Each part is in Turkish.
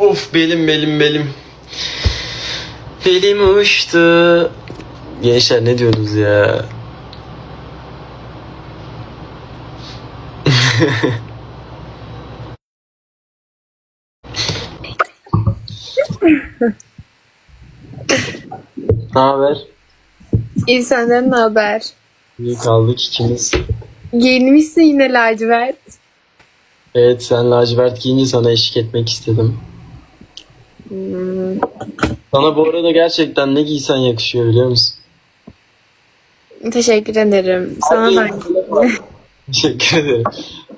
Of belim belim belim. Belim uçtu. Gençler ne diyorsunuz ya? ne haber? İyi senden ne haber? İyi kaldık ikimiz. Giyinmişsin yine lacivert. Evet sen lacivert giyince sana eşlik etmek istedim. Sana bu arada gerçekten ne giysen yakışıyor biliyor musun? Teşekkür ederim. Sana da Teşekkür ederim.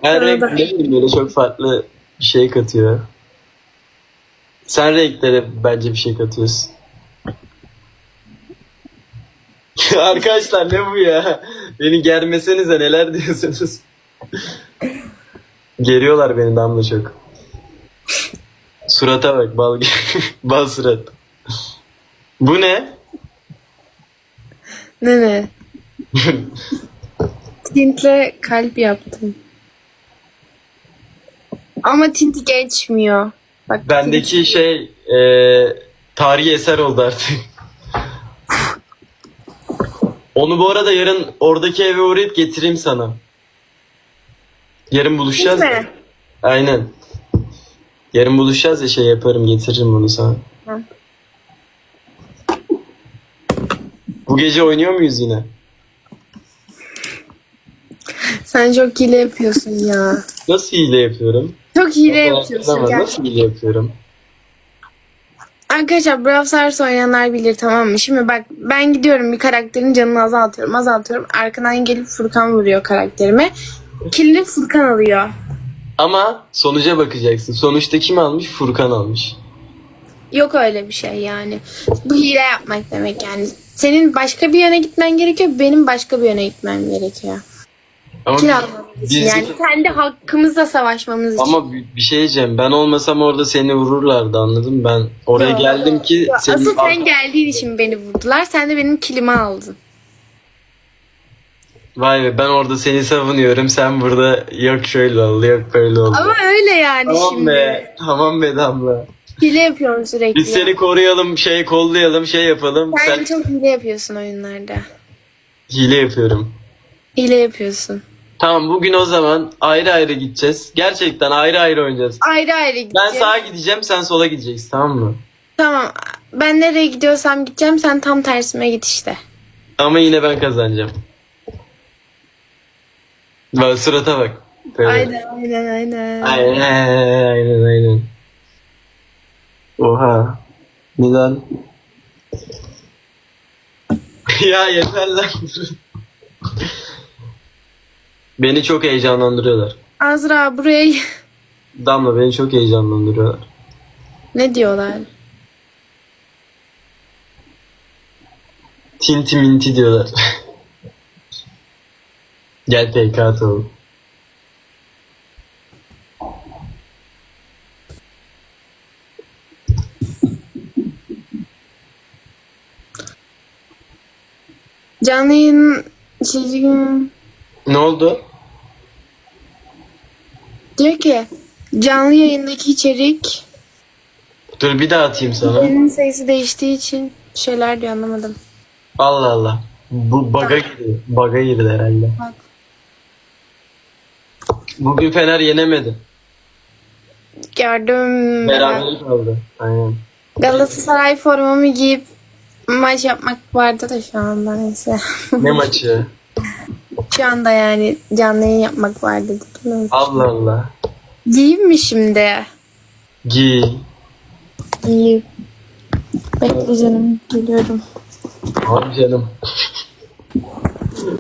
Her Sana renk da. ne bileyim böyle çok farklı bir şey katıyor. Sen renklere bence bir şey katıyorsun. Arkadaşlar ne bu ya? Beni germesenize neler diyorsunuz? Geriyorlar beni damla çok. Surata bak bal, bal surat. Bu ne? ne ne? Tintle kalp yaptım. Ama tinti geçmiyor. Bak Bendeki şey e, tarihi eser oldu artık. Onu bu arada yarın oradaki eve uğrayıp getireyim sana. Yarın buluşacağız. Aynen. Yarın buluşacağız ya şey yaparım getiririm onu sana. Hı. Bu gece oynuyor muyuz yine? Sen çok hile yapıyorsun ya. Nasıl hile yapıyorum? Çok hile Ama yapıyorsun Nasıl gerçekten. hile yapıyorum? Arkadaşlar Brawl Stars oynayanlar bilir tamam mı? Şimdi bak ben gidiyorum bir karakterin canını azaltıyorum azaltıyorum. Arkadan gelip Furkan vuruyor karakterime. Killini Furkan alıyor. Ama sonuca bakacaksın. Sonuçta kim almış? Furkan almış. Yok öyle bir şey yani. Bu hile yapmak demek yani. Senin başka bir yöne gitmen gerekiyor. Benim başka bir yöne gitmem gerekiyor. Ama Kill almamız için. biz- Yani kendi hakkımızla savaşmamız için. Ama bir bir şey diyeceğim. Ben olmasam orada seni vururlardı anladın mı? Ben oraya Yok. geldim ki Yo, senin Asıl sen geldiğin için beni vurdular. Sen de benim kilimi aldın. Vay be ben orada seni savunuyorum. Sen burada yok şöyle oldu yok böyle oldu. Ama öyle yani tamam şimdi. be. Tamam be Damla. Hile yapıyorum sürekli. Biz seni koruyalım, şey kollayalım, şey yapalım. Sen Sen çok hile yapıyorsun oyunlarda. hile yapıyorum. Hile yapıyorsun. Tamam bugün o zaman ayrı ayrı gideceğiz. Gerçekten ayrı ayrı oynayacağız. Ayrı ayrı Ben gideceğiz. sağa gideceğim, sen sola gideceksin tamam mı? Tamam. Ben nereye gidiyorsam gideceğim. Sen tam tersime git işte. Ama yine ben kazanacağım. Bak surata bak. Böyle. Aynen aynen aynen. Aynen aynen aynen. Oha. Neden? ya yeter lan. beni çok heyecanlandırıyorlar. Azra buraya Damla beni çok heyecanlandırıyorlar. ne diyorlar? Tinti minti diyorlar. Gel PK atalım. Canlı yayın çizgim Ne oldu? diyor ki canlı yayındaki içerik Dur bir daha atayım sana. yayının sayısı değiştiği için bir şeyler diyor anlamadım. Allah Allah. Bu baga girdi. Baga girdi herhalde. Bak. Bugün Fener yenemedi. Gördüm. Beraber kaldı. Aynen. Galatasaray formamı giyip maç yapmak vardı da şu anda neyse. Ne maçı? şu anda yani canlı yayın yapmak vardı. Allah Allah. Giyeyim mi şimdi? Giy. Giyeyim. Bekle canım geliyorum. Abi canım.